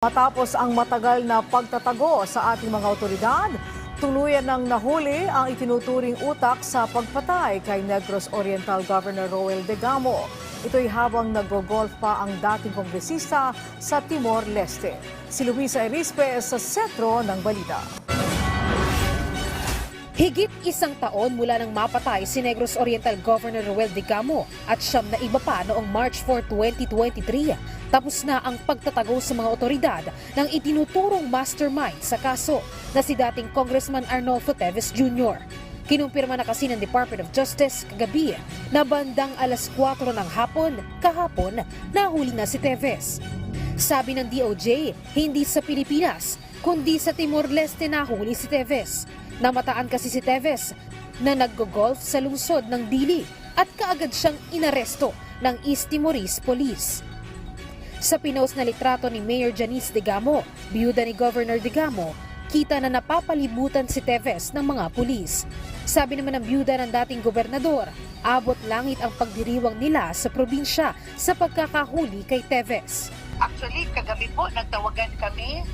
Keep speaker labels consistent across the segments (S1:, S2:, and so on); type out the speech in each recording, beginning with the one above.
S1: Matapos ang matagal na pagtatago sa ating mga otoridad, tuluyan ng nahuli ang itinuturing utak sa pagpatay kay Negros Oriental Governor Roel Degamo. Ito'y habang nag-golf pa ang dating kongresista sa Timor-Leste. Si Luisa Erispe sa sentro ng balita.
S2: Higit isang taon mula nang mapatay si Negros Oriental Governor Roel Digamo at siyam na iba pa noong March 4, 2023. Tapos na ang pagtatago sa mga otoridad ng itinuturong mastermind sa kaso na si dating Congressman Arnolfo Teves Jr. Kinumpirma na kasi ng Department of Justice kagabi na bandang alas 4 ng hapon, kahapon, nahuli na si Teves. Sabi ng DOJ, hindi sa Pilipinas, kundi sa Timor-Leste nahuli si Teves. Namataan kasi si Teves na naggo-golf sa lungsod ng Dili at kaagad siyang inaresto ng East Timorese Police. Sa pinost na litrato ni Mayor Janice Digamo, biyuda ni Governor Digamo, kita na napapalibutan si Teves ng mga pulis. Sabi naman ng biyuda ng dating gobernador, abot langit ang pagdiriwang nila sa probinsya sa pagkakahuli kay Teves.
S3: Actually, kagabi po, nagtawagan kami.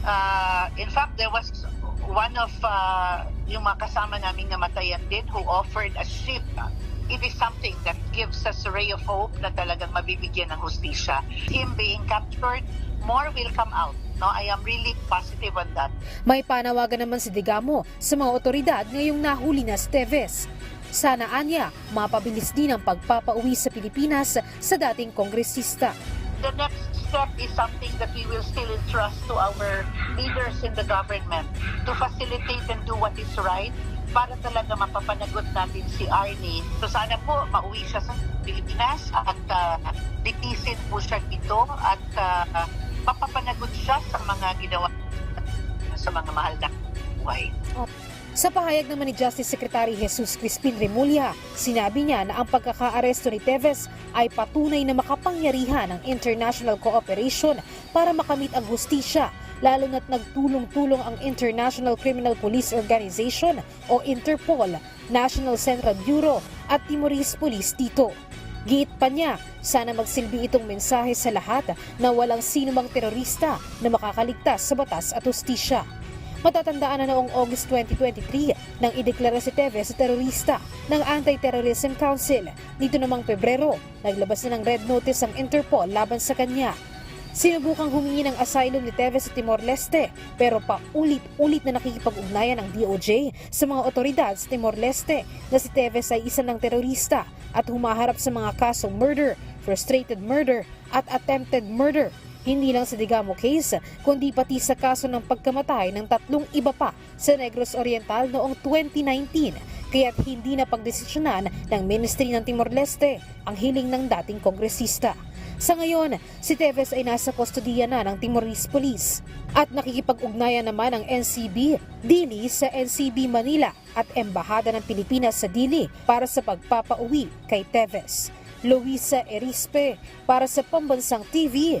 S3: Uh, in fact, there was one of uh, yung mga kasama namin namatayan din who offered a ship. It is something that gives us a ray of hope na talagang mabibigyan ng hustisya. Him being captured, more will come out. No, I am really positive on that.
S2: May panawagan naman si Digamo sa mga otoridad ngayong nahuli na si Teves. Sana anya, mapabilis din ang pagpapauwi sa Pilipinas sa dating kongresista.
S3: The next step is something that we will still entrust to our leaders in the government to facilitate and do what is right para talaga mapapanagot natin si Arnie. So sana po mauwi siya sa Pilipinas at uh, litisin po siya dito at uh, mapapanagot siya sa mga ginawa sa mga mahal na buhay.
S2: Sa pahayag naman ni Justice Secretary Jesus Crispin Remulla, sinabi niya na ang pagkakaaresto ni Teves ay patunay na makapangyarihan ng international cooperation para makamit ang hustisya lalo na't nagtulong-tulong ang International Criminal Police Organization o Interpol, National Central Bureau at Timorese Police dito. Giit pa niya, sana magsilbi itong mensahe sa lahat na walang sinumang terorista na makakaligtas sa batas at hustisya. Matatandaan na noong August 2023 nang ideklara si Teves sa terorista ng Anti-Terrorism Council. Dito namang Pebrero, naglabas na ng red notice ang Interpol laban sa kanya. Sinubukang humingi ng asylum ni Teves sa Timor-Leste pero paulit-ulit na nakikipag-ugnayan ng DOJ sa mga otoridad sa Timor-Leste na si Teves ay isa ng terorista at humaharap sa mga kasong murder, frustrated murder at attempted murder hindi lang sa Digamo case, kundi pati sa kaso ng pagkamatay ng tatlong iba pa sa Negros Oriental noong 2019, kaya't hindi na pagdesisyonan ng Ministry ng Timor-Leste ang hiling ng dating kongresista. Sa ngayon, si Teves ay nasa kustodiya na ng Timorese Police at nakikipag-ugnayan naman ang NCB Dili sa NCB Manila at Embahada ng Pilipinas sa Dili para sa pagpapauwi kay Teves. Luisa Erispe para sa Pambansang TV